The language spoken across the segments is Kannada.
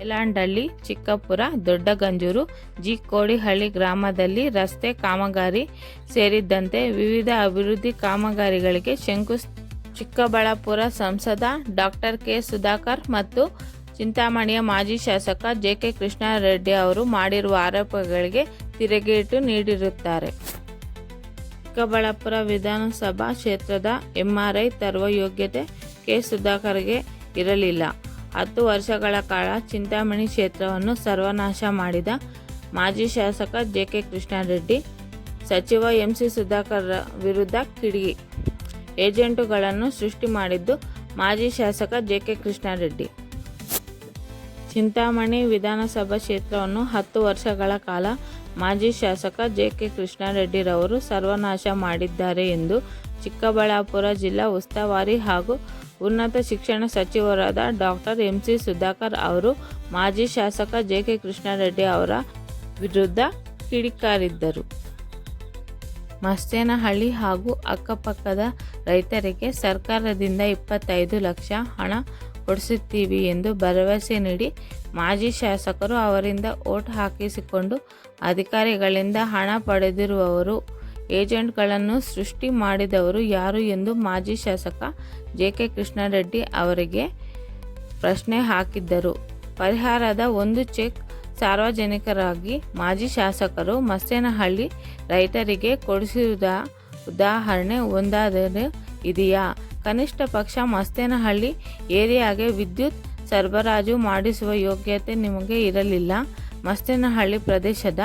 ಯಲಾಂಡಳ್ಳಿ ಚಿಕ್ಕಪುರ, ದೊಡ್ಡಗಂಜೂರು ಜಿ ಕೋಡಿಹಳ್ಳಿ ಗ್ರಾಮದಲ್ಲಿ ರಸ್ತೆ ಕಾಮಗಾರಿ ಸೇರಿದಂತೆ ವಿವಿಧ ಅಭಿವೃದ್ಧಿ ಕಾಮಗಾರಿಗಳಿಗೆ ಶಂಕು ಚಿಕ್ಕಬಳ್ಳಾಪುರ ಸಂಸದ ಡಾಕ್ಟರ್ ಕೆ ಸುಧಾಕರ್ ಮತ್ತು ಚಿಂತಾಮಣಿಯ ಮಾಜಿ ಶಾಸಕ ಜೆ ಕೆ ಕೃಷ್ಣಾರೆಡ್ಡಿ ಅವರು ಮಾಡಿರುವ ಆರೋಪಗಳಿಗೆ ತಿರುಗೇಟು ನೀಡಿರುತ್ತಾರೆ. ಚಿಕ್ಕಬಳ್ಳಾಪುರ ವಿಧಾನಸಭಾ ಕ್ಷೇತ್ರದ ಎಂಆರ್ಐ ತರುವ ಯೋಗ್ಯತೆ ಕೆ ಸುಧಾಕರ್ಗೆ ಇರಲಿಲ್ಲ. ಹತ್ತು ವರ್ಷಗಳ ಕಾಲ ಚಿಂತಾಮಣಿ ಕ್ಷೇತ್ರವನ್ನು ಸರ್ವನಾಶ ಮಾಡಿದ ಮಾಜಿ ಶಾಸಕ ಜೆ ಕೆ ಕೃಷ್ಣಾರೆಡ್ಡಿ, ಸಚಿವ ಎಂ ಸಿ ಸುಧಾಕರ್ ವಿರುದ್ಧ ಕಿಡಿಗಿ ಏಜೆಂಟುಗಳನ್ನು ಸೃಷ್ಟಿ ಮಾಡಿದ್ದು ಮಾಜಿ ಶಾಸಕ ಜೆ ಕೆ ಕೃಷ್ಣಾರೆಡ್ಡಿ. ಚಿಂತಾಮಣಿ ವಿಧಾನಸಭಾ ಕ್ಷೇತ್ರವನ್ನು ಹತ್ತು ವರ್ಷಗಳ ಕಾಲ ಮಾಜಿ ಶಾಸಕ ಜೆ ಕೆ ಕೃಷ್ಣಾರೆಡ್ಡಿರವರು ಸರ್ವನಾಶ ಮಾಡಿದ್ದಾರೆ ಎಂದು ಚಿಕ್ಕಬಳ್ಳಾಪುರ ಜಿಲ್ಲಾ ಉಸ್ತುವಾರಿ ಹಾಗೂ ಉನ್ನತ ಶಿಕ್ಷಣ ಸಚಿವರಾದ ಡಾಕ್ಟರ್ ಎಂ ಸಿ ಸುಧಾಕರ್ ಅವರು ಮಾಜಿ ಶಾಸಕ ಜೆ ಕೆ ಕೃಷ್ಣಾರೆಡ್ಡಿ ಅವರ ವಿರುದ್ಧ ಕಿಡಿಕಾರಿದ್ದರು. ಮಸ್ತೇನಹಳ್ಳಿ ಹಾಗೂ ಅಕ್ಕಪಕ್ಕದ ರೈತರಿಗೆ ಸರ್ಕಾರದಿಂದ ಇಪ್ಪತ್ತೈದು ಲಕ್ಷ ಹಣ ಕೊಡಿಸುತ್ತೀವಿ ಎಂದು ಭರವಸೆ ನೀಡಿ ಮಾಜಿ ಶಾಸಕರು ಅವರಿಂದ ಓಟ್ ಹಾಕಿಸಿಕೊಂಡು ಅಧಿಕಾರಿಗಳಿಂದ ಹಣ ಪಡೆದಿರುವವರು ಏಜೆಂಟ್ಗಳನ್ನು ಸೃಷ್ಟಿ ಮಾಡಿದವರು ಯಾರು ಎಂದು ಮಾಜಿ ಶಾಸಕ ಜೆ ಕೆ ಕೃಷ್ಣಾರೆಡ್ಡಿ ಅವರಿಗೆ ಪ್ರಶ್ನೆ ಹಾಕಿದ್ದರು. ಪರಿಹಾರದ ಒಂದು ಚೆಕ್ ಸಾರ್ವಜನಿಕರಾಗಿ ಮಾಜಿ ಶಾಸಕರು ಮಸ್ತೇನಹಳ್ಳಿ ರೈತರಿಗೆ ಕೊಡಿಸಿದ ಉದಾಹರಣೆ ಒಂದಾದರೆ ಇದೆಯಾ? ಕನಿಷ್ಠ ಪಕ್ಷ ಮಸ್ತೇನಹಳ್ಳಿ ಏರಿಯಾಗೆ ವಿದ್ಯುತ್ ಸರಬರಾಜು ಮಾಡಿಸುವ ಯೋಗ್ಯತೆ ನಿಮಗೆ ಇರಲಿಲ್ಲ? ಮಸ್ತೇನಹಳ್ಳಿ ಪ್ರದೇಶದ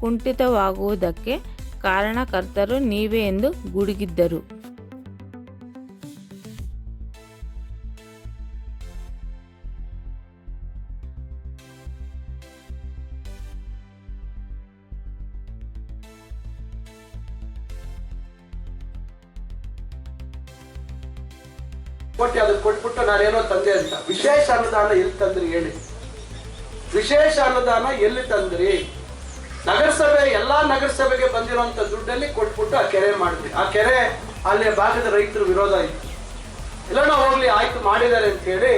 ಕುಂಠಿತವಾಗುವುದಕ್ಕೆ ಕಾರಣಕರ್ತರು ನೀವೇ ಎಂದು ಗುಡುಗಿದ್ದರು. ಕೊಟ್ಟು ಅದಕ್ಕೆ ಕೊಟ್ಬಿಟ್ಟು ನಾನೇನೋ ತಂದೆ ಅಂತ. ವಿಶೇಷ ಅನುದಾನ ಎಲ್ಲಿ ತಂದ್ರಿ ಹೇಳಿ? ವಿಶೇಷ ಅನುದಾನ ಎಲ್ಲಿ ತಂದ್ರಿ? ನಗರಸಭೆ, ಎಲ್ಲಾ ನಗರಸಭೆಗೆ ಬಂದಿರುವಂತ ದುಡ್ಡಲ್ಲಿ ಕೊಟ್ಬಿಟ್ಟು ಆ ಕೆರೆ ಮಾಡಿದ್ವಿ. ಆ ಕೆರೆ ಅಲ್ಲಿ ಭಾಗದ ರೈತರು ವಿರೋಧ ಇತ್ತು. ನಾವು ಹೋಗ್ಲಿ, ಆಯ್ತು, ಮಾಡಿದ್ದಾರೆ ಅಂತ ಹೇಳಿ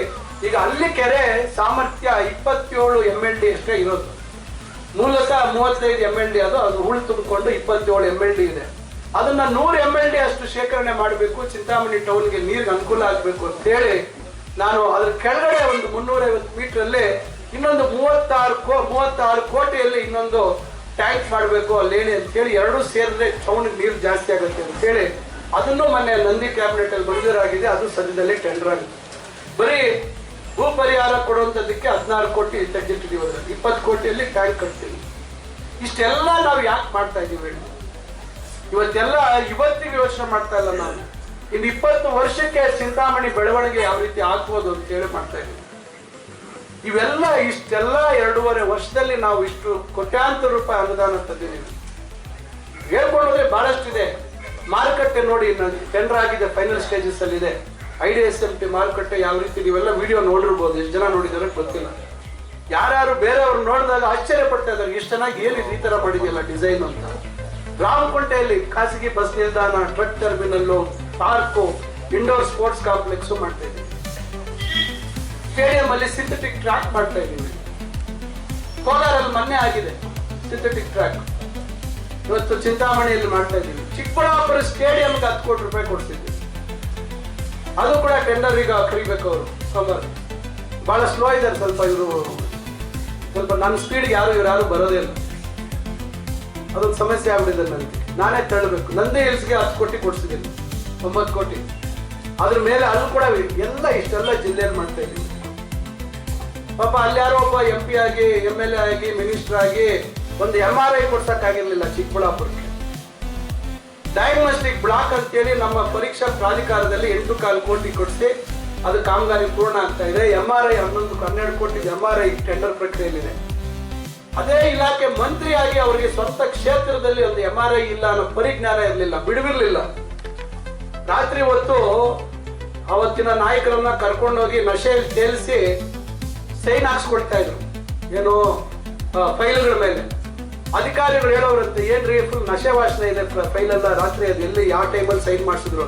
ಈಗ ಅಲ್ಲಿ ಕೆರೆ ಸಾಮರ್ಥ್ಯ ಇಪ್ಪತ್ತೇಳು ಎಂ ಎಲ್ ಡಿ ಅಷ್ಟೇ ಇರೋದು. ಮೂಲತಃ ಮೂವತ್ತೈದು ಎಂ ಎಲ್ ಡಿ ಅದು ಅದು ಹುಳು ತುಂಬಿಕೊಂಡು ಇಪ್ಪತ್ತೇಳು ಎಂ ಎಲ್ ಡಿ ಇದೆ. ಅದನ್ನ ನೂರು ಎಂ ಎಲ್ ಡಿ ಅಷ್ಟು ಶೇಖರಣೆ ಮಾಡಬೇಕು, ಚಿಂತಾಮಣಿ ಟೌನ್ಗೆ ನೀರಿಗೆ ಅನುಕೂಲ ಆಗಬೇಕು ಅಂತ ಹೇಳಿ ನಾನು ಅದ್ರ ಕೆಳಗಡೆ ಒಂದು ಮುನ್ನೂರೈವತ್ತು ಮೀಟರ್ ಅಲ್ಲಿ ಇನ್ನೊಂದು ಮೂವತ್ತಾರು ಕೋ, ಮೂವತ್ತಾರು ಕೋಟಿಯಲ್ಲಿ ಇನ್ನೊಂದು ಟ್ಯಾಂಕ್ ಮಾಡಬೇಕು ಅಲ್ಲೇನೆ ಅಂತ ಹೇಳಿ ಎರಡೂ ಸೇರಿದ್ರೆ ಟೌನ್ಗೆ ನೀರು ಜಾಸ್ತಿ ಆಗುತ್ತೆ ಅಂತ ಹೇಳಿ ಅದನ್ನು ಮೊನ್ನೆ ನಂದಿ ಕ್ಯಾಬಿನೆಟ್ ಅಲ್ಲಿ ಮಂಜೂರಾಗಿದೆ ಅದು ಸದ್ಯದಲ್ಲೇ ಟೆಂಡರ್ ಆಗುತ್ತೆ ಬರೀ ಭೂ ಪರಿಹಾರ ಕೊಡುವಂಥದ್ದಕ್ಕೆ ಹದಿನಾರು ಕೋಟಿ ತೆಗೆದಿಟ್ಟಿದ್ದೀವಿ ಅದರಲ್ಲಿ. ಇಪ್ಪತ್ತು ಕೋಟಿಯಲ್ಲಿ ಟ್ಯಾಂಕ್ ಕಟ್ತೀವಿ. ಇಷ್ಟೆಲ್ಲ ನಾವು ಯಾಕೆ ಮಾಡ್ತಾ ಇದ್ದೀವಿ ಹೇಳಿ. ಇವತ್ತೆಲ್ಲ ಇವತ್ತಿಗೆ ಯೋಚನೆ ಮಾಡ್ತಾ ಇಲ್ಲ ನಾನು ಇನ್ನು ಇಪ್ಪತ್ತು ವರ್ಷಕ್ಕೆ ಚಿಂತಾಮಣಿ ಬೆಳವಣಿಗೆ ಯಾವ ರೀತಿ ಆಗ್ಬೋದು ಅಂತ ಹೇಳಿ ಮಾಡ್ತಾ ಇದ್ದೀವಿ ಇವೆಲ್ಲ ಇಷ್ಟೆಲ್ಲ ಎರಡೂವರೆ ವರ್ಷದಲ್ಲಿ ನಾವು ಇಷ್ಟು ಕೋಟ್ಯಾಂತರ ರೂಪಾಯಿ ಅನುದಾನ ತಂದಿದ್ದೀವಿ. ಹೇಳ್ಕೊಳ್ಳೋದೇ ಭಾಳಷ್ಟಿದೆ ಮಾರುಕಟ್ಟೆ ನೋಡಿ ಟೆಂಡರ್ ಆಗಿದೆ ಫೈನಲ್ ಸ್ಟೇಜಸ್ ಅಲ್ಲಿ ಇದೆ. I D S M P ಮಾರುಕಟ್ಟೆ ಯಾವ ರೀತಿ ನೀವೆಲ್ಲ ವಿಡಿಯೋ ನೋಡಿರ್ಬೋದು, ಎಷ್ಟು ಜನ ನೋಡಿದಾರೆ ಗೊತ್ತಿಲ್ಲ. ಯಾರ್ಯಾರು ಬೇರೆಯವ್ರು ನೋಡಿದಾಗ ಆಶ್ಚರ್ಯ ಪಡ್ತಾ ಇದ್ದಾರೆ ಇಷ್ಟು ಚೆನ್ನಾಗಿ ಏನಿದೆ ಈ ತರ ಮಾಡಿದೆಯಲ್ಲ ಡಿಸೈನ್ ಅಂತ. ರಾಮಕುಂಟೆಯಲ್ಲಿ ಖಾಸಗಿ ಬಸ್ ನಿಲ್ದಾಣ truck terminal park indoor sports complex ಮಾಡ್ತಾ ಇದ್ದೀವಿ. ಸ್ಟೇಡಿಯಂ ಅಲ್ಲಿ ಸಿಂಥೆಟಿಕ್ ಟ್ರ್ಯಾಕ್ ಮಾಡ್ತಾ ಇದ್ದೀವಿ. ಕೋಲಾರಲ್ಲಿ ಮೊನ್ನೆ ಆಗಿದೆ ಸಿಂಥೆಟಿಕ್ ಟ್ರ್ಯಾಕ್ ಇವತ್ತು ಚಿಂತಾಮಣಿಯಲ್ಲಿ ಮಾಡ್ತಾ ಇದ್ದೀವಿ. ಚಿಕ್ಕಬಳ್ಳಾಪುರ ಸ್ಟೇಡಿಯಂಗೆ ಹತ್ತು ಕೋಟಿ ರೂಪಾಯಿ ಕೊಡ್ತಿದ್ವಿ. ಅದು ಕೂಡ ಟೆಂಡರ್ ಈಗ ಕರಿಬೇಕು ಅವರು, ಸೋಮವಾರ. ಬಹಳ ಸ್ಲೋ ಇದ್ದಾರೆ ಸ್ವಲ್ಪ ಇವರು. ಸ್ವಲ್ಪ ನನ್ನ ಸ್ಪೀಡ್ಗೆ ಯಾರು, ಇವ್ರು ಯಾರು ಬರೋದೇ ಇಲ್ಲ. ಅದೊಂದು ಸಮಸ್ಯೆ ಆಗ್ಬಿಟ್ಟಿದೆ ನನಗೆ ನಾನೇ ತಳ್ಳಬೇಕು. ನಂದೇ ಹಿಲ್ಸ್ಗೆ ಹತ್ತು ಕೋಟಿ ಕೊಡ್ಸಿದ್ದೀನಿ. ಒಂಬತ್ತು ಕೋಟಿ. ಅದ್ರ ಮೇಲೆ ಅಲ್ಲೂ ಕೂಡ ಎಲ್ಲ ಇಷ್ಟೆಲ್ಲ ಜಿಲ್ಲೆಯಲ್ಲಿ ಮಾಡ್ತಾ ಇದ್ದೀವಿ. ಪಾಪ ಅಲ್ಲಿ ಯಾರೋ ಒಬ್ಬ ಎಂ ಪಿ ಆಗಿ ಎಂ ಎಲ್ ಎ ಆಗಿ ಮಿನಿಸ್ಟರ್ ಆಗಿ ಒಂದು ಎಂ ಆರ್ ಐ ಕೊಡ್ಸಕ್ಕಾಗಿರ್ಲಿಲ್ಲ ಚಿಕ್ಕಬಳ್ಳಾಪುರಕ್ಕೆ. ಡಯಾಗ್ನೋಸ್ಟಿಕ್ ಬ್ಲಾಕ್ ಅಂತೇಳಿ ನಮ್ಮ ಪರೀಕ್ಷಾ ಪ್ರಾಧಿಕಾರದಲ್ಲಿ ಎಂಟು ಕಾಲು ಕೋಟಿ ಕೊಡಿಸಿ, ಅದು ಕಾಮಗಾರಿ ಪೂರ್ಣ ಆಗ್ತಾ ಇದೆ. ಎಂ ಆರ್ ಐ ಹನ್ನೊಂದು, ಹನ್ನೆರಡು ಕೋಟಿ ಎಂ ಆರ್ ಐ ಟೆಂಡರ್ ಪ್ರಕ್ರಿಯೆಯಲ್ಲಿದೆ. ಅದೇ ಇಲಾಖೆ ಮಂತ್ರಿಯಾಗಿ ಅವರಿಗೆ ಸ್ವಂತ ಕ್ಷೇತ್ರದಲ್ಲಿ ಒಂದು ಎಂ ಆರ್ ಐ ಇಲ್ಲ ಅನ್ನೋ ಪರಿಜ್ಞಾನ ಇರಲಿಲ್ಲ, ಬಿಡುವಿರ್ಲಿಲ್ಲ. ರಾತ್ರಿ ಹೊತ್ತು ಅವತ್ತಿನ ನಾಯಕರನ್ನ ಕರ್ಕೊಂಡೋಗಿ ನಶೆಯಲ್ಲಿ ತೇಲಿಸಿ ಸೈನ್ ಹಾಕ್ಸ್ಕೊಡ್ತಾ ಇದ್ರು. ಏನು ಫೈಲ್ಗಳ ಮೇಲೆ. ಅಧಿಕಾರಿಗಳು ಹೇಳೋರಂತೆ, ಏನ್ರಿ ಫುಲ್ ನಶೆ ವಾಸನೆ ಇದೆ ಫೈಲ್ ಎಲ್ಲ ರಾತ್ರಿ ಅದು ಎಲ್ಲಿ, ಯಾವ ಟೈಮಲ್ಲಿ ಸೈನ್ ಮಾಡಿಸಿದ್ರು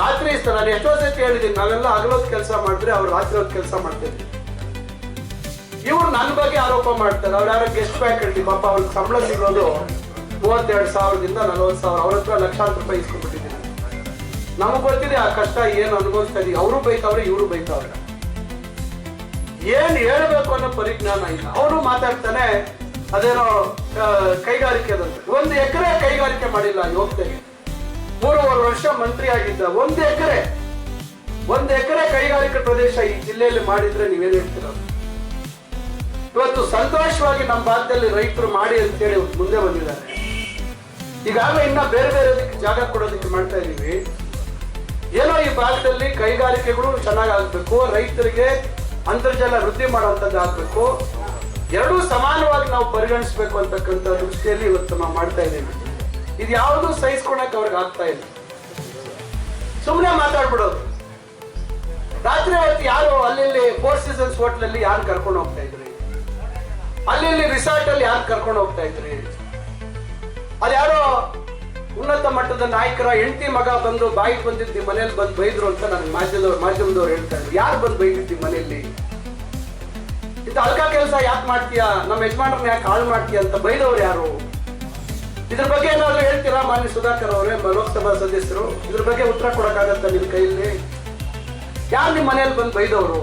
ರಾತ್ರಿ ಸರ್ ನಾನು ಎಷ್ಟೋ ಸತಿ ಹೇಳಿದ್ದೀನಿ, ನಾವೆಲ್ಲ ಹಗಲೊತ್ತು ಕೆಲಸ ಮಾಡಿದ್ರೆ ಅವ್ರು ರಾತ್ರಿ ಹೊತ್ತು ಕೆಲಸ ಮಾಡ್ತಿದ್ರು ಇವ್ರು ನನ್ನ ಬಗ್ಗೆ ಆರೋಪ ಮಾಡ್ತಾರೆ. ಅವ್ರು ಯಾರೋ ಗೆಸ್ಟ್ ಫ್ಯಾಕಲ್ಟಿ ಪಾಪ ಅವ್ರಿಗೆ ಸಂಬಳ ಸಿಗೋದು ಮೂವತ್ತೆರಡು ಸಾವಿರದಿಂದ ನಲವತ್ತು ಸಾವಿರ. ಅವ್ರ ಹತ್ರ ಲಕ್ಷಾಂತರ ರೂಪಾಯಿ ಇಸ್ಕೊಂಡ್ಬಿಟ್ಟಿದ್ದೀನಿ. ನಮಗೆ ಗೊತ್ತಿದೆ ಆ ಕಷ್ಟ, ಏನು ಅನುಭವಿಸ್ತಾ ಇದೀವಿ. ಅವರು ಬೈತಾವ್ರೆ, ಇವರು ಬೈತಾವ್ರೆ. ಏನ್ ಹೇಳ್ಬೇಕು ಅನ್ನೋ ಪರಿಜ್ಞಾನ ಇಲ್ಲ. ಅವನು ಮಾತಾಡ್ತಾನೆ, ಅದೇನೋ ಕೈಗಾರಿಕೆದಂತೆ ಒಂದು ಎಕರೆ ಕೈಗಾರಿಕೆ ಮಾಡಿಲ್ಲ ಯೋಗ್ಯತೆಗೆ ಮೂರುವರೆ ವರ್ಷ ಮಂತ್ರಿ ಆಗಿದ್ದ ಒಂದು ಎಕರೆ. ಒಂದು ಎಕರೆ ಕೈಗಾರಿಕೆ ಪ್ರದೇಶ ಈ ಜಿಲ್ಲೆಯಲ್ಲಿ ಮಾಡಿದ್ರೆ ನೀವೇನ್ ಹೇಳ್ತೀರ? ಇವತ್ತು ಸಂತೋಷವಾಗಿ ನಮ್ಮ ಭಾಗದಲ್ಲಿ ರೈತರು ಮಾಡಿ ಅಂತ ಹೇಳಿ ಮುಂದೆ ಬಂದಿದ್ದಾರೆ. ಈಗಾಗಲೇ ಇನ್ನ ಬೇರೆ ಬೇರೆ ಜಾಗ ಕೊಡೋದಕ್ಕೆ ಮಾಡ್ತಾ ಇದೀವಿ. ಏನೋ ಈ ಭಾಗದಲ್ಲಿ ಕೈಗಾರಿಕೆಗಳು ಚೆನ್ನಾಗಿ ಆಗ್ಬೇಕು, ರೈತರಿಗೆ ಅಂತರ್ಜಲ ವೃದ್ಧಿ ಮಾಡುವಂಥದ್ದು ಆಗ್ಬೇಕು. ಎರಡೂ ಸಮಾನವಾಗಿ ನಾವು ಪರಿಗಣಿಸ್ಬೇಕು ಅಂತಕ್ಕಂಥ ದೃಷ್ಟಿಯಲ್ಲಿ ಇವತ್ತು ನಾವು ಮಾಡ್ತಾ ಇದ್ದೀವಿ. ಇದು ಯಾವುದು ಸಹಿಸ್ಕೊಳಕ್ ಅವ್ರಿಗೆ ಆಗ್ತಾ ಇಲ್ಲ. ಸುಮ್ಮನೆ ಮಾತಾಡ್ಬಿಡೋದು. ರಾತ್ರಿ ಹೊತ್ತು ಯಾರು ಅಲ್ಲಿ ಫೋರ್ ಸೀಸನ್ಸ್ ಹೋಟ್ಲಲ್ಲಿ ಯಾರು ಕರ್ಕೊಂಡು ಹೋಗ್ತಾ ಇದ್ರಿ? ಅಲ್ಲಿ ರಿಸಾರ್ಟ್ ಅಲ್ಲಿ ಯಾರು ಕರ್ಕೊಂಡು ಹೋಗ್ತಾ ಇದ್ರಿ? ಅದ್ಯಾರೋ ಉನ್ನತ ಮಟ್ಟದ ನಾಯಕರ ಹೆಂಡತಿ ಮಗ ಬಂದು ಬಾಯಿಗೆ ಬಂದಿದ್ದು ನಿಮ್ಮ ಮನೇಲಿ ಬಂದು ಬೈದ್ರು ಅಂತ ನನ್ನ ಮಾಧ್ಯಮದವ್ರು ಮಾಧ್ಯಮದವ್ರು ಹೇಳ್ತಾರೆ ಯಾರು ಬಂದು ಬೈದಿದ್ದು ಮನೆಯಲ್ಲಿ? ಇಂಥ ಅಲ್ಕ ಕೆಲಸ ಯಾಕೆ ಮಾಡ್ತೀಯಾ? ನಮ್ಮ ಯಜಮಾನ್ರನ್ನ ಯಾಕೆ ಹಾಳು ಮಾಡ್ತೀಯ ಅಂತ ಬೈದವ್ರು ಯಾರು? ಇದ್ರ ಬಗ್ಗೆ ಏನಾದ್ರು ಹೇಳ್ತೀರಾ ಮಾನ್ಯ ಸುಧಾಕರ್ ಅವರೇ ಲೋಕಸಭಾ ಸದಸ್ಯರು? ಇದ್ರ ಬಗ್ಗೆ ಉತ್ತರ ಕೊಡಕ್ಕಾಗತ್ತ ನಿಮ್ ಕೈಯಲ್ಲಿ? ಯಾರು ನಿಮ್ಮ ಮನೆಯಲ್ಲಿ ಬಂದು ಬೈದವರು?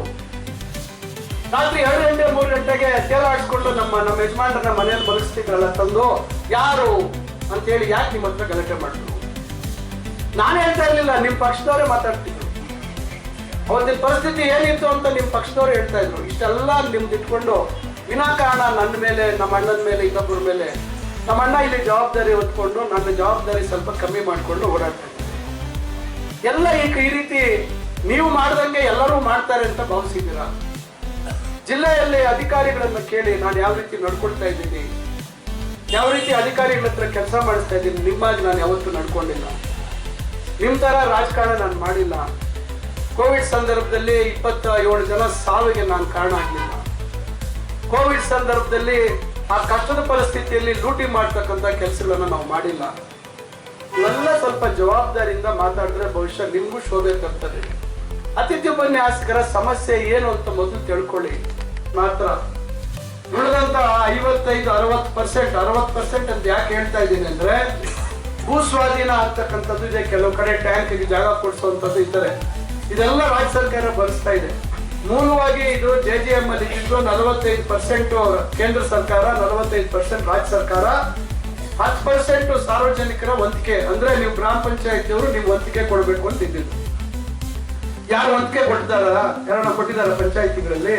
ರಾತ್ರಿ ಎರಡು ಗಂಟೆ, ಮೂರು ಗಂಟೆಗೆ ತೇಲಾಡಿಸ್ಕೊಂಡು ನಮ್ಮ ನಮ್ಮ ಯಜಮಾನ್ರನ್ನ ಮನೆಯಲ್ಲಿ ಮಲಗಿಸ್ತಿದ್ರಲ್ಲ ತಂದು, ಯಾರು? ಅಂತೇಳಿ ಯಾಕೆ ನಿಮ್ಮ ಹತ್ರ ಗಲಾಟೆ ಮಾಡಿದ್ರು? ನಾನು ಹೇಳ್ತಾ ಇರಲಿಲ್ಲ ನಿಮ್ಮ ಪಕ್ಷದವರೇ ಮಾತಾಡ್ತಿದ್ರು. ಅವತ್ತಿನ ಪರಿಸ್ಥಿತಿ ಏನಿತ್ತು ಅಂತ ನಿಮ್ಮ ಪಕ್ಷದವ್ರು ಹೇಳ್ತಾ ಇದ್ರು. ಇಷ್ಟೆಲ್ಲ ನಿಮ್ದು ಇಟ್ಕೊಂಡು ವಿನಾಕಾರಣ ನನ್ನ ಮೇಲೆ, ನಮ್ಮ ಅಣ್ಣನ ಮೇಲೆ, ಇನ್ನೊಬ್ಬರ ಮೇಲೆ, ನಮ್ಮ ಅಣ್ಣ ಇಲ್ಲಿ ಜವಾಬ್ದಾರಿ ಹೊತ್ಕೊಂಡು ನನ್ನ ಜವಾಬ್ದಾರಿ ಸ್ವಲ್ಪ ಕಮ್ಮಿ ಮಾಡಿಕೊಂಡು ಓಡಾಡ್ತಾ. ಎಲ್ಲ ಈಗ ಈ ರೀತಿ ನೀವು ಮಾಡ್ದಂಗೆ ಎಲ್ಲರೂ ಮಾಡ್ತಾರೆ ಅಂತ ಭಾವಿಸಿದ್ದೀರಾ? ಜಿಲ್ಲೆಯಲ್ಲಿ ಅಧಿಕಾರಿಗಳನ್ನ ಕೇಳಿ ನಾನು ಯಾವ ರೀತಿ ನಡ್ಕೊಳ್ತಾ ಇದ್ದೀನಿ? ಯಾವ ರೀತಿ ಅಧಿಕಾರಿಗಳ ಹತ್ರ ಕೆಲಸ ಮಾಡಿಸ್ತಾ ಇದ್ದೀನಿ, ನಿಮ್ಮಾಗಿ ನಾನು ಯಾವತ್ತೂ ನಡ್ಕೊಂಡಿಲ್ಲ. ನಿಮ್ಮ ತರ ರಾಜಕಾರಣ ನಾನು ಮಾಡಿಲ್ಲ. ಕೋವಿಡ್ ಸಂದರ್ಭದಲ್ಲಿ ಇಪ್ಪತ್ತ ಏಳು ಜನ ಸಾವಿಗೆ ನಾನು ಕಾರಣ ಆಗಲಿಲ್ಲ. ಕೋವಿಡ್ ಸಂದರ್ಭದಲ್ಲಿ ಆ ಕಷ್ಟದ ಪರಿಸ್ಥಿತಿಯಲ್ಲಿ ಲೂಟಿ ಮಾಡ್ತಕ್ಕಂಥ ಕೆಲಸಗಳನ್ನ ನಾವು ಮಾಡಿಲ್ಲ. ಇವೆಲ್ಲ ಸ್ವಲ್ಪ ಜವಾಬ್ದಾರಿಯಿಂದ ಮಾತಾಡಿದ್ರೆ ಭವಿಷ್ಯ ನಿಮಗೂ ಶೋಭೆ ತರ್ತದೆ. ಅತಿಥಿ ಉಪನ್ಯಾಸಕರ ಸಮಸ್ಯೆ ಏನು ಅಂತ ಮೊದಲು ತಿಳ್ಕೊಳ್ಳಿ. ಮಾತ್ರ. ಉಳಿದಂತ ಐವತ್ತೈದು, ಅರವತ್ತು ಪರ್ಸೆಂಟ್ ಅರವತ್ತು ಪರ್ಸೆಂಟ್ ಅಂತ ಯಾಕೆ ಹೇಳ್ತಾ ಇದ್ದೀನಿ ಅಂದ್ರೆ ಭೂ ಸ್ವಾಧೀನ ಆಗ್ತಕ್ಕಂಥದ್ದು ಇದೆ. ಕೆಲವು ಕಡೆ ಟ್ಯಾಂಕ್ಗೆ ಜಾಗ ಕೊಡಿಸುವಂಥದ್ದು ಇದ್ದಾರೆ ಇದೆಲ್ಲ ರಾಜ್ಯ ಸರ್ಕಾರ ಭರಿಸ್ತಾ ಇದೆ. ಮೂಲವಾಗಿ ಇದು ಜೆ ಜಿ ಎಂ ಅಲ್ಲಿ ಇದ್ದು ನಲವತ್ತೈದು ಪರ್ಸೆಂಟ್ ಕೇಂದ್ರ ಸರ್ಕಾರ, ನಲವತ್ತೈದು ಪರ್ಸೆಂಟ್ ರಾಜ್ಯ ಸರ್ಕಾರ, ಹತ್ತು ಪರ್ಸೆಂಟ್ ಸಾರ್ವಜನಿಕರ ವಂತಿಕೆ. ಅಂದ್ರೆ ನೀವು ಗ್ರಾಮ ಪಂಚಾಯತಿಯವರು ನೀವು ವಂತಿಕೆ ಕೊಡಬೇಕು ಅಂತ ಇದ್ದಿದ್ದು. ಯಾರು ವಂತಿಕೆ ಕೊಟ್ಟಿದಾರ ಯಾರನ್ನ ಕೊಟ್ಟಿದಾರ ಪಂಚಾಯತಿಗಳಲ್ಲಿ?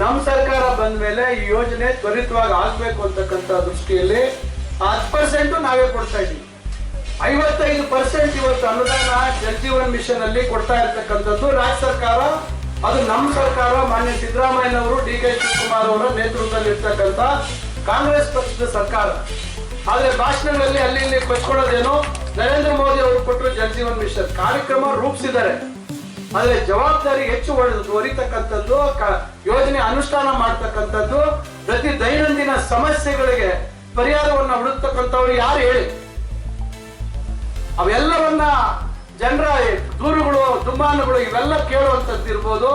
ನಮ್ಮ ಸರ್ಕಾರ ಬಂದ ಮೇಲೆ ಈ ಯೋಜನೆ ತ್ವರಿತವಾಗಿ ಆಗ್ಬೇಕು ಅಂತಕ್ಕಂಥ ದೃಷ್ಟಿಯಲ್ಲಿ ಹತ್ತು ಪರ್ಸೆಂಟ್ ನಾವೇ ಕೊಡ್ತಾ ಇದ್ದೀವಿ. ಐವತ್ತೈದು ಪರ್ಸೆಂಟ್ ಇವತ್ತು ಅನುದಾನ ಜಲ್ ಜೀವನ್ ಮಿಷನ್ ಅಲ್ಲಿ ಕೊಡ್ತಾ ಇರತಕ್ಕಂಥದ್ದು ರಾಜ್ಯ ಸರ್ಕಾರ, ಅದು ನಮ್ಮ ಸರ್ಕಾರ, ಮಾನ್ಯ ಸಿದ್ದರಾಮಯ್ಯನವರು, ಡಿ ಕೆ ಶಿವಕುಮಾರ್ ಅವರ ನೇತೃತ್ವದಲ್ಲಿ ಇರ್ತಕ್ಕಂಥ ಕಾಂಗ್ರೆಸ್ ಪಕ್ಷದ ಸರ್ಕಾರ. ಆದ್ರೆ ಭಾಷಣಗಳಲ್ಲಿ ಅಲ್ಲಿ ಇಲ್ಲಿ ಕೊಚ್ಕೊಳ್ಳೋದೇನು? ನರೇಂದ್ರ ಮೋದಿ ಅವರು ಕೊಟ್ಟರು ಜಲ್ ಜೀವನ್ ಮಿಷನ್. ಕಾರ್ಯಕ್ರಮ ರೂಪಿಸಿದ್ದಾರೆ. ಆದ್ರೆ ಜವಾಬ್ದಾರಿ ಹೆಚ್ಚು ಹೊರಿತಕ್ಕಂಥದ್ದು ಯೋಜನೆ ಅನುಷ್ಠಾನ ಮಾಡ್ತಕ್ಕಂಥದ್ದು ಪ್ರತಿ ದೈನಂದಿನ ಸಮಸ್ಯೆಗಳಿಗೆ ಪರಿಹಾರವನ್ನ ಹುಡುಕ್ತಕ್ಕಂಥವ್ರು ಯಾರು ಹೇಳಿ? ಅವೆಲ್ಲವನ್ನ ಜನರ ದೂರುಗಳು, ದುಮ್ಮಾನುಗಳು ಇವೆಲ್ಲ ಕೇಳುವಂತದ್ದು ಇರ್ಬೋದು.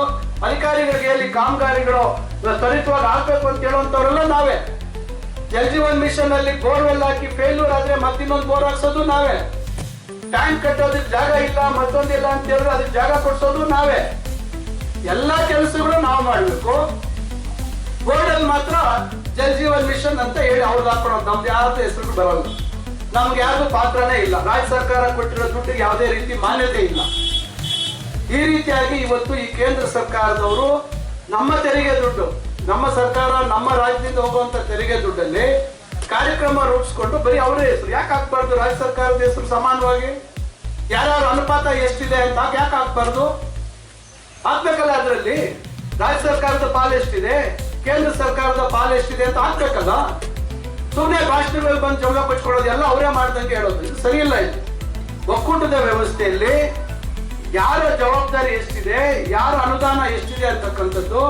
ಅಧಿಕಾರಿಗಳಿಗೆ ಹೇಳಿ, ಕಾಮಗಾರಿಗಳು ತ್ವರಿತವಾಗಿ ಆಗ್ಬೇಕು ಅಂತ ಹೇಳುವಂತವರೆಲ್ಲ ನಾವೇ. ಜಲ್ ಜೀವನ್ ಮಿಷನ್ ಅಲ್ಲಿ ಬೋರ್ವೆಲ್ ಹಾಕಿ ಫೇಲ್ಯೂರ್ ಆದ್ರೆ ಮತ್ತಿನ್ನೊಂದು ಬೋರ್ ಹಾಕ್ಸೋದು ನಾವೇ. ಟ್ಯಾಂಕ್ ಕಟ್ಟೋದಕ್ಕೆ ಜಾಗ ಇಲ್ಲ, ಮತ್ತೊಂದಿಲ್ಲ ಅಂತ ಹೇಳಿದ್ರೆ ಅದಕ್ಕೆ ಜಾಗ ಕೊಡ್ಸೋದು ನಾವೇ. ಎಲ್ಲಾ ಕೆಲಸಗಳು ನಾವು ಮಾಡ್ಬೇಕು ಬೋರ್ಡಲ್ಲಿ ಮಾತ್ರ ಜಲ್ ಜೀವನ್ ಮಿಷನ್ ಅಂತ ಹೇಳಿ ಅವ್ರು ಹಾಕೊಳ್ಳೋದು ನಮ್ದು ಹೆಸರು ಬರಲ್ಲ. ನಮ್ಗೆ ಯಾರು ಪಾತ್ರನೇ ಇಲ್ಲ. ರಾಜ್ಯ ಸರ್ಕಾರ ಕೊಟ್ಟಿರೋ ದುಡ್ಡಿಗೆ ಯಾವುದೇ ರೀತಿ ಮಾನ್ಯತೆ ಇಲ್ಲ. ಈ ರೀತಿಯಾಗಿ ಇವತ್ತು ಈ ಕೇಂದ್ರ ಸರ್ಕಾರದವರು ನಮ್ಮ ತೆರಿಗೆ ದುಡ್ಡು, ನಮ್ಮ ಸರ್ಕಾರ ನಮ್ಮ ರಾಜ್ಯದಿಂದ ಹೋಗುವಂತ ತೆರಿಗೆ ದುಡ್ಡಲ್ಲಿ ಕಾರ್ಯಕ್ರಮ ರೂಪಿಸ್ಕೊಂಡು ಬರೀ ಅವರೇ ಹೆಸರು. ಯಾಕೆ ಹಾಕ್ಬಾರ್ದು? ರಾಜ್ಯ ಸರ್ಕಾರದ ಹೆಸರು ಸಮಾನವಾಗಿ? ಯಾರ್ಯಾರ ಅನುಪಾತ ಎಷ್ಟಿದೆ ಅಂತ ಯಾಕೆ ಹಾಕ್ಬಾರ್ದು? ಹಾಕ್ಬೇಕಲ್ಲ ಅದರಲ್ಲಿ. ರಾಜ್ಯ ಸರ್ಕಾರದ ಪಾಲು ಎಷ್ಟಿದೆ? ಕೇಂದ್ರ ಸರ್ಕಾರದ ಪಾಲು ಎಷ್ಟಿದೆ ಅಂತ ಆಗ್ಬೇಕಲ್ಲ? ಸುಮ್ಮನೆ ಭಾಷಣಗಳಲ್ಲಿ ಬಂದು ಜಗಳ ಕೊಚ್ಕೊಳ್ಳೋದು ಎಲ್ಲ ಅವರೇ ಮಾಡ್ದಂಗೆ ಹೇಳೋದು. ಇದು ಸರಿ ಇದು. ಒಕ್ಕೂಟದ ವ್ಯವಸ್ಥೆಯಲ್ಲಿ ಯಾರ ಜವಾಬ್ದಾರಿ ಎಷ್ಟಿದೆ, ಯಾರ ಅನುದಾನ ಎಷ್ಟಿದೆ ಅಂತಕ್ಕಂಥದ್ದು,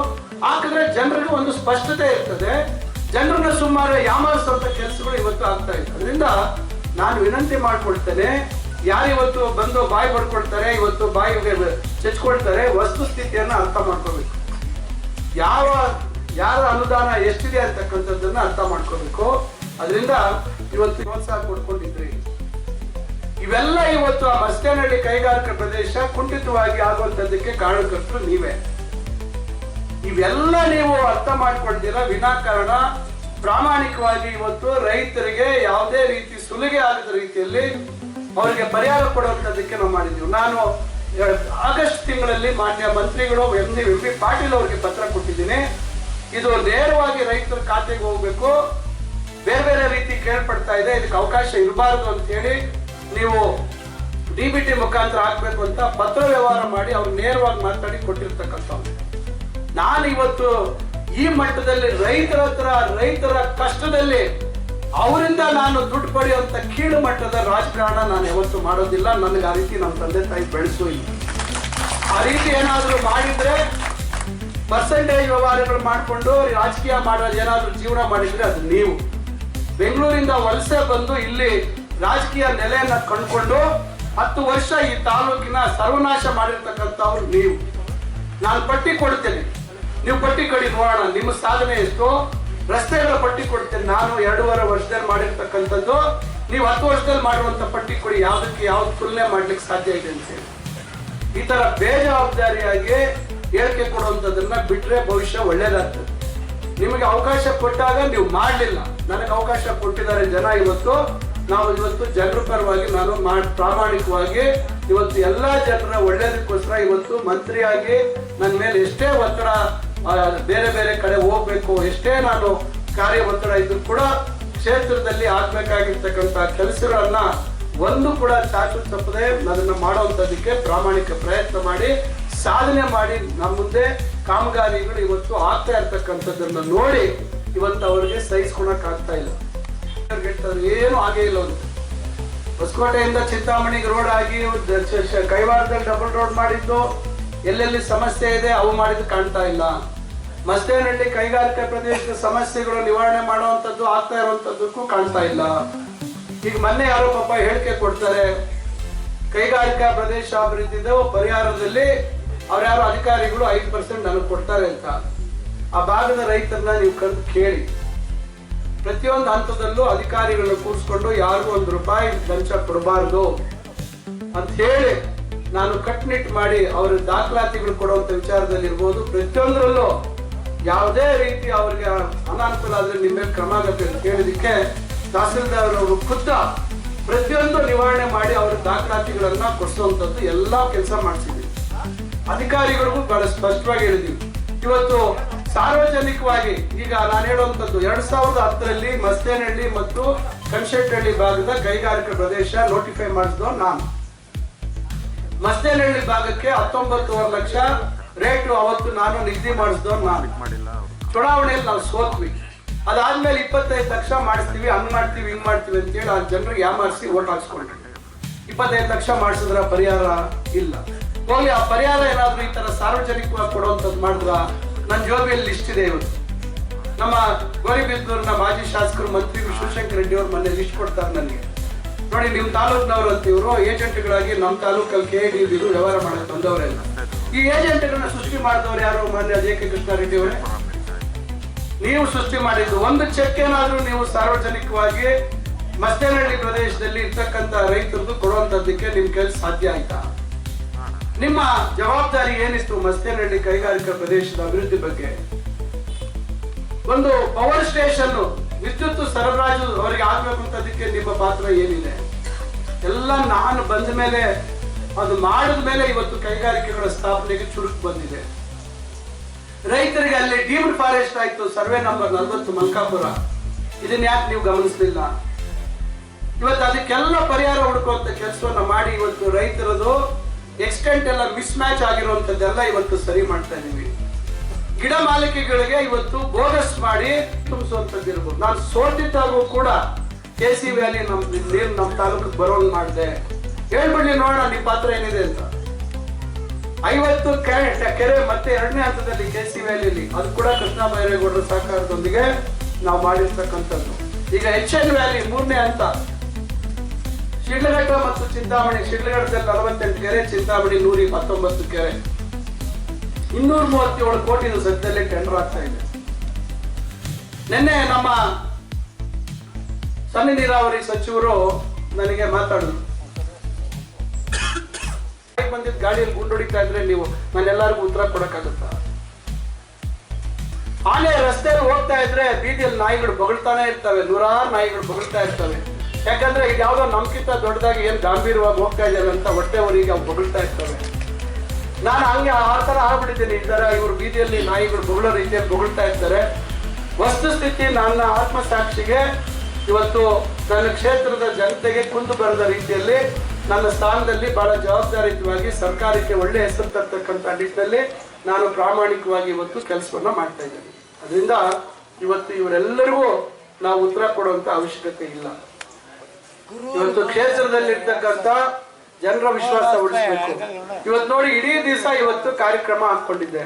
ಹಾಕಿದ್ರೆ ಜನರಿಗೆ ಒಂದು ಸ್ಪಷ್ಟತೆ ಇರ್ತದೆ. ಜನರನ್ನ ಸುಮಾರು ಯಾಮಾರಿಸುವಂತ ಕೆಲಸಗಳು ಇವತ್ತು ಆಗ್ತಾ ಇದೆ ಅದರಿಂದ ನಾನು ವಿನಂತಿ ಮಾಡ್ಕೊಳ್ತೇನೆ, ಯಾರಿವತ್ತು ಬಂದು ಬಾಯಿ ಪಡ್ಕೊಳ್ತಾರೆ ಇವತ್ತು ಬಾಯಿಗೆ ಚೆಚ್ಕೊಳ್ತಾರೆ ವಸ್ತುಸ್ಥಿತಿಯನ್ನ ಅರ್ಥ ಮಾಡ್ಕೋಬೇಕು ಯಾವ, ಯಾರ ಅನುದಾನ ಎಷ್ಟಿದೆ ಅಂತಕ್ಕಂಥದ್ದನ್ನ ಅರ್ಥ ಮಾಡ್ಕೋಬೇಕು. ಅದರಿಂದ ಇವತ್ತು ಪ್ರೋತ್ಸಾಹ ಕೊಡ್ಕೊಂಡಿದ್ರಿ ಇವೆಲ್ಲ ಇವತ್ತು ಆ ಮಸ್ತೇನಹಳ್ಳಿ ಕೈಗಾರಿಕಾ ಪ್ರದೇಶ ಕುಂಠಿತವಾಗಿ ಆಗುವಂತದ್ದಕ್ಕೆ ಕಾರಣಕರ್ತರು ನೀವೇ. ಇವೆಲ್ಲ ನೀವು ಅರ್ಥ ಮಾಡ್ಕೊಳ್ತೀರ ವಿನಾಕಾರಣ. ಪ್ರಾಮಾಣಿಕವಾಗಿ ಇವತ್ತು ರೈತರಿಗೆ ಯಾವುದೇ ರೀತಿ ಸುಲಿಗೆ ಆಗದ ರೀತಿಯಲ್ಲಿ ಅವರಿಗೆ ಪರಿಹಾರ ಕೊಡುವಂತದ್ದಕ್ಕೆ ನಾವು ಮಾಡಿದ್ದೀವಿ. ನಾನು ಆಗಸ್ಟ್ ತಿಂಗಳಲ್ಲಿ ಮಾನ್ಯ ಮಂತ್ರಿಗಳು M D M P Patil ಅವರಿಗೆ ಪತ್ರ ಕೊಟ್ಟಿದ್ದೀನಿ. ಇದು ನೇರವಾಗಿ ರೈತರ ಖಾತೆಗೆ ಹೋಗಬೇಕು. ಬೇರೆ ಬೇರೆ ರೀತಿ ಕೇಳ್ಪಡ್ತಾ ಇದೆ. ಇದಕ್ಕೆ ಅವಕಾಶ ಇರಬಾರದು ಅಂತ ಹೇಳಿ ನೀವು ಡಿ ಬಿ ಟಿ ಮುಖಾಂತರ ಆಗ್ಬೇಕು ಅಂತ ಪತ್ರ ವ್ಯವಹಾರ ಮಾಡಿ ಅವ್ರು ನೇರವಾಗಿ ಮಾತಾಡಿ ಕೊಟ್ಟಿರ್ತಕ್ಕಂಥವ್ರು. ನಾನು ಇವತ್ತು ಈ ಮಟ್ಟದಲ್ಲಿ ರೈತರ ಹತ್ರ, ರೈತರ ಕಷ್ಟದಲ್ಲಿ ಅವರಿಂದ ನಾನು ದುಡ್ಡು ಪಡೆಯುವಂತ ಕೀಳು ಮಟ್ಟದ ರಾಜಕಾರಣ ನಾನು ಯಾವತ್ತು ಮಾಡೋದಿಲ್ಲ. ನನಗೆ ಆ ರೀತಿ ನಮ್ಮ ತಂದೆ ತಾಯಿ ಬೆಳೆಸು ಆ ರೀತಿ ಏನಾದರೂ ಮಾಡಿದ್ರೆ ಪರ್ಸೆಂಟೇಜ್ ವ್ಯವಹಾರಗಳು ಮಾಡಿಕೊಂಡು ರಾಜಕೀಯ ಮಾಡೋದು ಏನಾದರೂ ಜೀವನ ಮಾಡಿದ್ರೆ ಅದು ನೀವು. ಬೆಂಗಳೂರಿಂದ ವಲಸೆ ಬಂದು ಇಲ್ಲಿ ರಾಜಕೀಯ ನೆಲೆಯನ್ನು ಕಂಡುಕೊಂಡು ಹತ್ತು ವರ್ಷ ಈ ತಾಲೂಕಿನ ಸರ್ವನಾಶ ಮಾಡಿರ್ತಕ್ಕಂಥವ್ರು ನೀವು. ನಾನು ಪಟ್ಟಿ ಕೊಡ್ತೇನೆ. ನೀವು ಪಟ್ಟಿ ಕಡಿ ನೋಡೋಣ, ನಿಮ್ಮ ಸಾಧನೆ ಎಷ್ಟು. ರಸ್ತೆಗಳ ಪಟ್ಟಿ ಕೊಡ್ತೇನೆ. ನಾನು ಎರಡೂವರೆ ವರ್ಷದಲ್ಲಿ ಮಾಡಿರ್ತಕ್ಕಂಥದ್ದು. ನೀವು ಹತ್ತು ವರ್ಷದಲ್ಲಿ ಮಾಡುವಂತ ಪಟ್ಟಿ ಕೊಡಿ. ಯಾವ್ದಕ್ಕೆ ಯಾವ್ದು ತುಲನೆ ಮಾಡ್ಲಿಕ್ಕೆ ಸಾಧ್ಯ ಇದೆ ಅಂತ ಹೇಳಿ. ಈ ತರ ಬೇಜವಾಬ್ದಾರಿಯಾಗಿ ಹೇಳಿಕೆ ಕೊಡುವಂಥದ್ದನ್ನ ಬಿಟ್ರೆ ಭವಿಷ್ಯ ಒಳ್ಳೇದಾಗ್ತದೆ. ನಿಮಗೆ ಅವಕಾಶ ಕೊಟ್ಟಾಗ ನೀವು ಮಾಡಲಿಲ್ಲ. ನನಗೆ ಅವಕಾಶ ಕೊಟ್ಟಿದ್ದಾರೆ ಜನ ಇವತ್ತು. ನಾವು ಇವತ್ತು ಜನರ ಪರವಾಗಿ ನಾನು ಪ್ರಾಮಾಣಿಕವಾಗಿ ಇವತ್ತು ಎಲ್ಲಾ ಜನರ ಒಳ್ಳೇದಕ್ಕೋಸ್ಕರ ಇವತ್ತು ಮಂತ್ರಿಯಾಗಿ ನನ್ನ ಮೇಲೆ ಎಷ್ಟೇ ಒತ್ತಡ ಬೇರೆ ಬೇರೆ ಕಡೆ ಹೋಗ್ಬೇಕು. ಎಷ್ಟೇ ನಾನು ಕಾರ್ಯ ಒತ್ತಡ ಇದ್ರು ಕೂಡ ಕ್ಷೇತ್ರದಲ್ಲಿ ಆಗ್ಬೇಕಾಗಿರ್ತಕ್ಕಂಥ ಕೆಲಸಗಳನ್ನ ಒಂದು ಕೂಡ ಚಾಚು ತಪ್ಪದೆ ಅದನ್ನ ಮಾಡುವಂತದಕ್ಕೆ ಪ್ರಾಮಾಣಿಕ ಪ್ರಯತ್ನ ಮಾಡಿ, ಸಾಧನೆ ಮಾಡಿ ನಮ್ಮ ಮುಂದೆ ಕಾಮಗಾರಿಗಳು ಇವತ್ತು ಆಗ್ತಾ ಇರ್ತಕ್ಕಂಥದ್ದನ್ನ ನೋಡಿ ಇವತ್ತು ಅವರಿಗೆ ಸಹಿಸ್ಕೊಳಕ್ ಆಗ್ತಾ ಇಲ್ಲ. ಏನು ಆಗೇ ಇಲ್ಲ ಅಂತ ಹೊಸಕೋಟೆಯಿಂದ ಚಿಂತಾಮಣಿಗೆ ರೋಡ್ ಆಗಿ ಕೈವಾರದಲ್ಲಿ ಡಬಲ್ ರೋಡ್ ಮಾಡಿದ್ದು. ಎಲ್ಲೆಲ್ಲಿ ಸಮಸ್ಯೆ ಇದೆ, ಅವು ಮಾಡಿದ್ದು ಕಾಣ್ತಾ ಇಲ್ಲ. ಮಸ್ತೇನಹಳ್ಳಿ ಕೈಗಾರಿಕಾ ಪ್ರದೇಶದ ಸಮಸ್ಯೆಗಳು ನಿವಾರಣೆ ಮಾಡುವಂತದ್ದು ಆಗ್ತಾ ಇರುವಂತದ್ದಕ್ಕೂ ಕಾಣ್ತಾ ಇಲ್ಲ. ಈಗ ಮೊನ್ನೆ ಯಾರೋ ಪಾಪ ಹೇಳಿಕೆ ಕೊಡ್ತಾರೆ, ಕೈಗಾರಿಕಾ ಪ್ರದೇಶ ಅಭಿವೃದ್ಧಿದ ಪರಿಹಾರದಲ್ಲಿ ಯಾರು ಅಧಿಕಾರಿಗಳು ಐದು ಪರ್ಸೆಂಟ್ ನನಗೆ ಕೊಡ್ತಾರೆ ಅಂತ. ಆ ಭಾಗದ ರೈತರನ್ನ ನೀವು ಕರೆದು ಕೇಳಿ. ಪ್ರತಿಯೊಂದು ಹಂತದಲ್ಲೂ ಅಧಿಕಾರಿಗಳನ್ನ ಕೂರಿಸ್ಕೊಂಡು ಯಾರಿಗೂ ಒಂದು ರೂಪಾಯಿ ಲಂಚ ಕೊಡಬಾರ್ದು ಅಂತ ಹೇಳಿ ನಾನು ಕಟ್ನಿಟ್ ಮಾಡಿ ಅವರ ದಾಖಲಾತಿಗಳು ಕೊಡುವಂತ ವಿಚಾರದಲ್ಲಿ ಇರ್ಬೋದು. ಪ್ರತಿಯೊಂದರಲ್ಲೂ ಯಾವುದೇ ರೀತಿ ಅವರಿಗೆ ಅನಾನುಕೂಲ ಆದ್ರೆ ನಿಮ್ಮ ಕ್ರಮ ಆಗುತ್ತೆ ಅಂತ ಕೇಳಿದಕ್ಕೆ ತಹಸೀಲ್ದಾರ್ ಅವರು ಖುದ್ದ ಪ್ರತಿಯೊಂದು ನಿವಾರಣೆ ಮಾಡಿ ಅವರ ದಾಖಲಾತಿಗಳನ್ನ ಕೊಡಿಸುವಂತದ್ದು ಎಲ್ಲಾ ಕೆಲಸ ಮಾಡಿಸಿದ್ವಿ ಅಧಿಕಾರಿಗಳಿಗೂ ಬಹಳ ಸ್ಪಷ್ಟವಾಗಿ ಹೇಳಿದ್ವಿ ಇವತ್ತು ಸಾರ್ವಜನಿಕವಾಗಿ ಈಗ ನಾನು ಹೇಳುವಂಥದ್ದು ಎರಡ್ ಸಾವಿರದ ಹತ್ತರಲ್ಲಿ ಮಸ್ತೇನಹಳ್ಳಿ ಮತ್ತು ಕನ್ಶೆಟ್ಟಹಳ್ಳಿ ಭಾಗದ ಕೈಗಾರಿಕಾ ಪ್ರದೇಶ ನೋಟಿಫೈ ಮಾಡಿದ್ದು ನಾನು. ಮಸ್ತೇನಹಳ್ಳಿ ಭಾಗಕ್ಕೆ ಹತ್ತೊಂಬತ್ತುವರೆ ಲಕ್ಷ, ರೇಟು ಅವತ್ತು ನಾನು ನಿಗದಿ ಮಾಡಿಸಿದವ್ ನಾನು. ಚುನಾವಣೆಯಲ್ಲಿ ನಾವು ಸೋತ್ವಿ. ಅದಾದ್ಮೇಲೆ ಇಪ್ಪತ್ತೈದು ಲಕ್ಷ ಮಾಡಿಸ್ತೀವಿ, ಹಂಗ್ ಮಾಡ್ತೀವಿ, ಹಿಂಗ್ ಮಾಡ್ತೀವಿ ಅಂತ ಹೇಳಿ ಆ ಜನರಿಗೆ ಯಾಮಾರಿಸಿ ಓಟ್ ಹಾಕ್ಸ್ಕೊಂಡ್ರು. ಇಪ್ಪತ್ತೈದು ಲಕ್ಷ ಮಾಡಿಸಿದ್ರ ಪರಿಹಾರ ಇಲ್ಲ. ಹೋಗ್ಲಿ, ಆ ಪರಿಹಾರ ಏನಾದ್ರು ಈ ತರ ಸಾರ್ವಜನಿಕವಾಗಿ ಕೊಡುವಂಥದ್ದು ಮಾಡಿದ್ರ ನನ್ನ ಜೋಬಿಯಲ್ಲಿ ಲಿಸ್ಟ್ ಇದೆ ಇವತ್ತು. ನಮ್ಮ ಗೋರಿಬಿದ್ದೂರಿನ ಮಾಜಿ ಶಾಸಕರು ಮಂತ್ರಿ ಶಿವಶಂಕರ್ ರೆಡ್ಡಿ ಅವ್ರ ಮೊನ್ನೆ ಲಿಸ್ಟ್ ಕೊಡ್ತಾರೆ ನನಗೆ. ನೋಡಿ, ನೀವು ತಾಲೂಕ್ನವ್ರು ಇವರು ಏಜೆಂಟ್ಗಳಾಗಿ ನಮ್ಮ ತಾಲೂಕಲ್ಲಿ ಕೆ ಡಿ ಇದು ವ್ಯವಹಾರ ಮಾಡಕ್ ಬಂದವರೆಲ್ಲ. ಈ ಏಜೆಂಟ್ಗಳನ್ನ ಸೃಷ್ಟಿ ಮಾಡಿದವರು ಯಾರು ಮಾನ್ಯ ಜೆ ಕೆ ಕೃಷ್ಣಾರೆಡ್ಡಿ ಅವರೇ? ನೀವು ಸೃಷ್ಟಿ ಮಾಡಿದ್ದು ಒಂದು ಚೆಕ್ ಏನಾದ್ರೂ ನೀವು ಸಾರ್ವಜನಿಕವಾಗಿ ಮಸ್ತೇನಹಳ್ಳಿ ಪ್ರದೇಶದಲ್ಲಿ ಇರ್ತಕ್ಕಂಥ ರೈತರದ್ದು ಕೊಡುವಂತದ್ದಕ್ಕೆ ನಿಮ್ ಕೆಲಸ ಸಾಧ್ಯ ಆಯ್ತಾ? ನಿಮ್ಮ ಜವಾಬ್ದಾರಿ ಏನಿತ್ತು ಮಸ್ತೇನಹಳ್ಳಿ ಕೈಗಾರಿಕಾ ಪ್ರದೇಶದ ಅಭಿವೃದ್ಧಿ ಬಗ್ಗೆ? ಒಂದು ಪವರ್ ಸ್ಟೇಷನ್ ವಿದ್ಯುತ್ ಸರಬರಾಜು ಅವರಿಗೆ ಆಗ್ಬೇಕು ಅಂತದಕ್ಕೆ ನಿಮ್ಮ ಪಾತ್ರ ಏನಿದೆ? ಎಲ್ಲ ನಾನು ಬಂದ ಮೇಲೆ, ಅದು ಮಾಡಿದ ಮೇಲೆ ಇವತ್ತು ಕೈಗಾರಿಕೆಗಳ ಸ್ಥಾಪನೆಗೆ ಚುರುಕು ಬಂದಿದೆ. ರೈತರಿಗೆ ಅಲ್ಲಿ ಡೀಮ್ಡ್ ಫಾರೆಸ್ಟ್ ಆಯ್ತು ಸರ್ವೆ ನಂಬರ್ ನಲ್ವತ್ತು ಮಲ್ಕಾಪುರ. ಇದನ್ನ ಯಾಕೆ ನೀವು ಗಮನಿಸಲಿಲ್ಲ? ಇವತ್ತು ಅದಕ್ಕೆಲ್ಲ ಪರಿಹಾರ ಹುಡುಕುವಂತ ಕೆಲಸವನ್ನ ಮಾಡಿ ಇವತ್ತು ರೈತರದು ಎಕ್ಸ್ಟೆಂಟ್ ಎಲ್ಲ ಮಿಸ್ ಮ್ಯಾಚ್ ಆಗಿರುವಂತದ್ದೆಲ್ಲ ಇವತ್ತು ಸರಿ ಮಾಡ್ತಾ ಇದೀವಿ. ಗಿಡ ಮಾಲಿಕೆಗಳಿಗೆ ಇವತ್ತು ಬೋಗಸ್ ಮಾಡಿ ತುಂಬಿಸುವಂತದ್ದು ಇರ್ಬೋದು ನಾನು ಸೋತಿದ್ದಾಗೂ ಕೂಡ ಕೆ ಸಿ ವ್ಯಾಲಿ ನಮ್ ನೀರು ನಮ್ಮ ತಾಲೂಕಿಗೆ ಬರೋಂಗ್ ಮಾಡಿದೆ. ಹೇಳ್ಬಿಡ್ಲಿ ನೋಡೋಣ ನಿಮ್ಮ ಪಾತ್ರ ಏನಿದೆ ಅಂತ. ಐವತ್ತು ಕೆರೆ ಮತ್ತೆ ಎರಡನೇ ಹಂತದಲ್ಲಿ ಕೆ ಸಿ ವ್ಯಾಲಿಯಲ್ಲಿ, ಅದು ಕೂಡ ಕೃಷ್ಣ ಬೈರೇಗೌಡರ ಸಹಕಾರದೊಂದಿಗೆ ನಾವು ಮಾಡಿರ್ತಕ್ಕಂಥದ್ದು. ಈಗ ಎಚ್ ಎನ್ ವ್ಯಾಲಿ ಮೂರನೇ ಹಂತ. ಶಿಡ್ಲಘಟ್ಟ ಮತ್ತು ಚಿಂತಾಮಣಿ ಶಿಡ್ಲಘಟ್ಟದಲ್ಲಿ ನಲವತ್ತೆಂಟು ಕೆರೆ, ಚಿಂತಾಮಣಿ ನೂರಿ ಹತ್ತೊಂಬತ್ತು ಕೆರೆ. ಇನ್ನೂರ ಮೂವತ್ತೇಳು ಕೋಟಿ ಸದ್ಯದಲ್ಲೇ ಟೆಂಡರ್ ಆಗ್ತಾ ಇದೆ. ನಿನ್ನೆ ನಮ್ಮ ಸಣ್ಣ ನೀರಾವರಿ ಸಚಿವರು ನನಗೆ ಮಾತಾಡಿದ್ರು. ಬಂದಿದ್ದ ಗಾಡಿಯಲ್ಲಿ ಗುಂಡೊಡಿತಾ ಇದ್ರೆ ನೀವು ನಾನೆಲ್ಲರಿಗೂ ಉತ್ತರ ಕೊಡಕ್ಕಾಗುತ್ತಾ? ಆನೆ ರಸ್ತೆಯಲ್ಲಿ ಹೋಗ್ತಾ ಇದ್ರೆ ಬೀದಿಯಲ್ಲಿ ನಾಯಿಗಳು ಬೊಗಳ್ತಾನೆ ಇರ್ತವೆ, ನೂರಾರು ನಾಯಿಗಳು ಬೊಗಳ್ತಾ ಇರ್ತವೆ. ಯಾಕಂದ್ರೆ ಇದು ಯಾವುದೋ ನಮ್ಕಿಂತ ದೊಡ್ಡದಾಗಿ ಏನ್ ಗಾಂಭೀರ್ವಾಗಿ ಹೋಗ್ತಾ ಇದ್ದಾರೆ ಅಂತ ಹೊಟ್ಟೆವರಿಗೆ ಅವು ಬೊಗಳ್ತಾ ಇರ್ತವೆ. ನಾನು ಹಂಗೆ ಆ ಥರ ಆಗ್ಬಿಟ್ಟಿದ್ದೀನಿ. ತರ ಇವರು ಬೀದಿಯಲ್ಲಿ ನಾಯಿಗಳು ಬೊಗಳೋ ರೀತಿಯಲ್ಲಿ ಬೊಗಳ್ತಾ ಇರ್ತಾರೆ. ವಸ್ತುಸ್ಥಿತಿ ನನ್ನ ಆತ್ಮಸಾಕ್ಷಿಗೆ ಇವತ್ತು ನನ್ನ ಕ್ಷೇತ್ರದ ಜನತೆಗೆ ಕುಂದು ಬರದ ರೀತಿಯಲ್ಲಿ ನನ್ನ ಸ್ಥಾನದಲ್ಲಿ ಬಹಳ ಜವಾಬ್ದಾರಿಯುತವಾಗಿ ಸರ್ಕಾರಕ್ಕೆ ಒಳ್ಳೆ ಹೆಸರು ತರ್ತಕ್ಕಂಥ ನಿಟ್ಟಿನಲ್ಲಿ ನಾನು ಪ್ರಾಮಾಣಿಕವಾಗಿ ಇವತ್ತು ಕೆಲಸವನ್ನ ಮಾಡ್ತಾ ಇದ್ದೇನೆ. ಅದರಿಂದ ಇವತ್ತು ಇವರೆಲ್ಲರಿಗೂ ನಾವು ಉತ್ತರ ಕೊಡುವಂತ ಅವಶ್ಯಕತೆ ಇಲ್ಲ. ಇವತ್ತು ಕ್ಷೇತ್ರದಲ್ಲಿ ಇರ್ತಕ್ಕಂಥ ಜನರ ವಿಶ್ವಾಸ ಉಳಿಸಬೇಕು ಇವತ್ತು ನೋಡಿ ಇಡೀ ದಿವಸ ಇವತ್ತು ಕಾರ್ಯಕ್ರಮ ಹಾಕೊಂಡಿದ್ದೆ